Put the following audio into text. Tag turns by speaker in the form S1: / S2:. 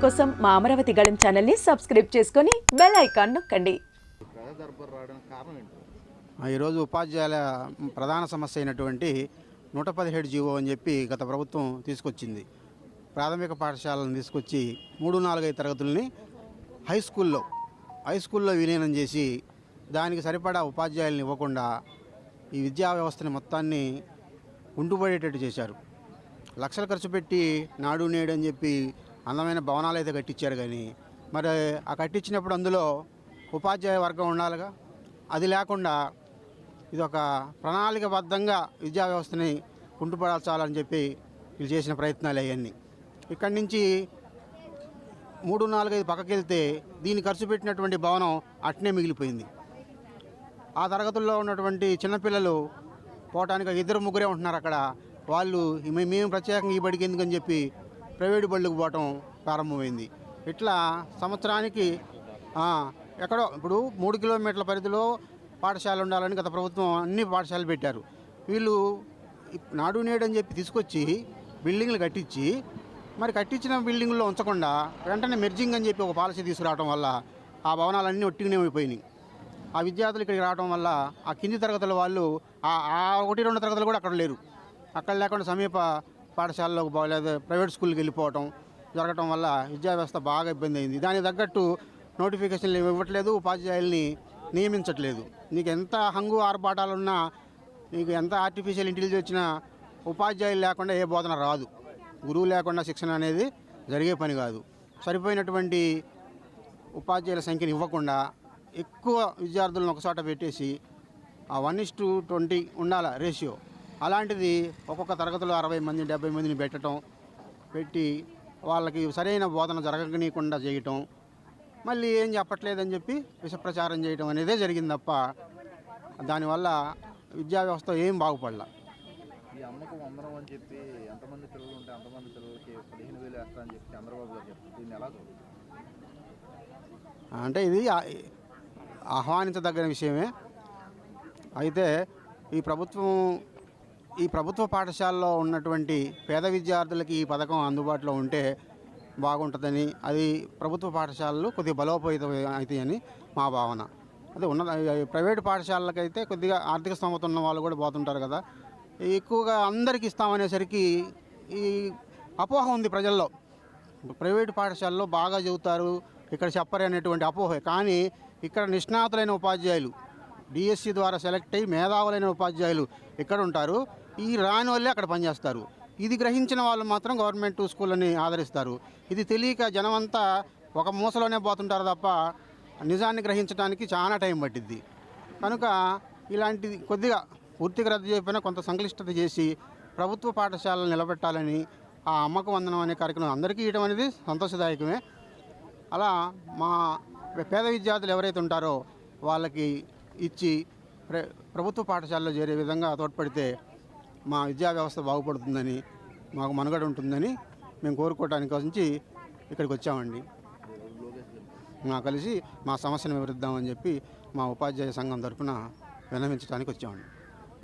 S1: కోసం మా అమరావతి గళం ఛానల్ని సబ్స్క్రైబ్ చేసుకొని బెల్ ఐకాన్ నొక్కండి.
S2: ఆ, ఈరోజు ఉపాధ్యాయుల ప్రధాన సమస్య అయినటువంటి నూట పదిహేడు జీవో అని చెప్పి గత ప్రభుత్వం తీసుకొచ్చింది. ప్రాథమిక పాఠశాలను తీసుకొచ్చి మూడు నాలుగైదు తరగతుల్ని హై స్కూల్లో హై స్కూల్లో విలీనం చేసి దానికి సరిపడా ఉపాధ్యాయులను ఇవ్వకుండా ఈ విద్యా వ్యవస్థని మొత్తాన్ని ఉంటుపడేటట్టు చేశారు. లక్షలు ఖర్చు పెట్టి నాడు నేడు అని చెప్పి అందమైన భవనాలు అయితే కట్టించారు కానీ మరి ఆ కట్టించినప్పుడు అందులో ఉపాధ్యాయ వర్గం ఉండాలిగా? అది లేకుండా ఇది ఒక ప్రణాళికబద్ధంగా విద్యా వ్యవస్థని కుంటుపడాల్చాలని చెప్పి వీళ్ళు చేసిన ప్రయత్నాలు అవన్నీ ఇక్కడి నుంచి మూడు నాలుగైదు పక్కకి వెళ్తే దీన్ని ఖర్చు పెట్టినటువంటి భవనం అట్నే మిగిలిపోయింది. ఆ తరగతుల్లో ఉన్నటువంటి చిన్నపిల్లలు పోవటానికి ఇద్దరు ముగ్గురే ఉంటున్నారు అక్కడ. వాళ్ళు మేము ప్రత్యేకంగా ఈ బడికి ఎందుకని చెప్పి ప్రైవేటు బళ్ళకు పోవటం ప్రారంభమైంది. ఇట్లా సంవత్సరానికి ఎక్కడో ఇప్పుడు మూడు కిలోమీటర్ల పరిధిలో పాఠశాల ఉండాలని గత ప్రభుత్వం అన్ని పాఠశాలలు పెట్టారు. వీళ్ళు నాడు నేడు అని చెప్పి తీసుకొచ్చి బిల్డింగ్లు కట్టించి మరి కట్టించిన బిల్డింగ్లో ఉంచకుండా వెంటనే మెర్జింగ్ అని చెప్పి ఒక పాలసీ తీసుకురావడం వల్ల ఆ భవనాలన్నీ ఒట్టిగానే అయిపోయినాయి. ఆ విద్యార్థులు ఇక్కడికి రావడం వల్ల ఆ కింది తరగతుల వాళ్ళు ఆ ఒకటి రెండు తరగతులు కూడా అక్కడ లేరు. అక్కడ లేకుండా సమీప పాఠశాలలోకి పోలేదు ప్రైవేట్ స్కూల్కి వెళ్ళిపోవటం జరగటం వల్ల విద్యా వ్యవస్థ బాగా ఇబ్బంది అయింది. దానికి తగ్గట్టు నోటిఫికేషన్లు ఏమి ఇవ్వట్లేదు ఉపాధ్యాయుల్ని నియమించట్లేదు. నీకు ఎంత హంగు ఆర్భాటాలున్నా నీకు ఎంత ఆర్టిఫిషియల్ ఇంటెలిజెన్స్ వచ్చినా ఉపాధ్యాయులు లేకుండా ఏ బోధన రాదు. గురువు లేకుండా శిక్షణ అనేది జరిగే పని కాదు. సరిపోయినటువంటి ఉపాధ్యాయుల సంఖ్యను ఇవ్వకుండా ఎక్కువ విద్యార్థులను ఒకచోట పెట్టేసి ఆ వన్ ఇస్ టు ట్వంటీ ఉండాల రేషియో? అలాంటిది ఒక్కొక్క తరగతిలో అరవై మంది డెబ్బై మందిని పెట్టడం పెట్టి వాళ్ళకి సరైన బోధన జరగనీయకుండా చేయటం మళ్ళీ ఏం చెప్పట్లేదని చెప్పి విషప్రచారం చేయటం అనేదే జరిగింది తప్ప దానివల్ల విద్యా వ్యవస్థ ఏం బాగుపడలా.
S3: ఈ అమ్మకు వందనం అని చెప్పి ఎంతమంది పిల్లలు ఉంటే అంతమంది పిల్లలకి పదిహేను వేలు వేస్తా అని చెప్పి చంద్రబాబు గారు చెప్పారు దీన్ని ఎలా చూడాలి
S2: అంటే ఇది ఆహ్వానించదగిన విషయమే. అయితే ఈ ప్రభుత్వం ఈ ప్రభుత్వ పాఠశాలలో ఉన్నటువంటి పేద విద్యార్థులకి ఈ పథకం అందుబాటులో ఉంటే బాగుంటుందని అది ప్రభుత్వ పాఠశాలలు కొద్దిగా బలోపేతం అవుతాయని మా భావన. అదే ఉన్న ప్రైవేటు పాఠశాలలకైతే కొద్దిగా ఆర్థిక స్తోమత ఉన్న వాళ్ళు కూడా పోతుంటారు కదా. ఎక్కువగా అందరికి ఇస్తామనేసరికి ఈ అపోహ ఉంది ప్రజల్లో. ప్రైవేటు పాఠశాలలో బాగా చదువుతారు ఇక్కడ చెప్పరు అనేటువంటి అపోహ. కానీ ఇక్కడ నిష్ణాతులైన ఉపాధ్యాయులు డిఎస్సి ద్వారా సెలెక్ట్ అయ్యి మేధావులైన ఉపాధ్యాయులు ఇక్కడ ఉంటారు. ఈ రాని వాళ్ళే అక్కడ పనిచేస్తారు. ఇది గ్రహించిన వాళ్ళు మాత్రం గవర్నమెంట్ స్కూళ్ళని ఆదరిస్తారు. ఇది తెలియక జనమంతా ఒక మూసలోనే పోతుంటారు తప్ప నిజాన్ని గ్రహించడానికి చాలా టైం పట్టిద్ది. కనుక ఇలాంటిది కొద్దిగా పూర్తిగా రద్దు చేయకపోయినా కొంత సంక్లిష్టత చేసి ప్రభుత్వ పాఠశాలలు నిలబెట్టాలని ఆ అమ్మకు వందనం అనే కార్యక్రమం అందరికీ ఇవ్వడం అనేది సంతోషదాయకమే. అలా మా పేద విద్యార్థులు ఎవరైతే ఉంటారో వాళ్ళకి ఇచ్చి ప్ర ప్రభుత్వ పాఠశాలలో చేరే విధంగా తోడ్పడితే మా విద్యా వ్యవస్థ బాగుపడుతుందని మాకు మనుగడ ఉంటుందని మేము కోరుకోవడానికి నుంచి ఇక్కడికి వచ్చామండి. మా కలిసి మా సమస్యను వివరిద్దామని చెప్పి మా ఉపాధ్యాయ సంఘం తరఫున విన్నవించడానికి వచ్చామండి.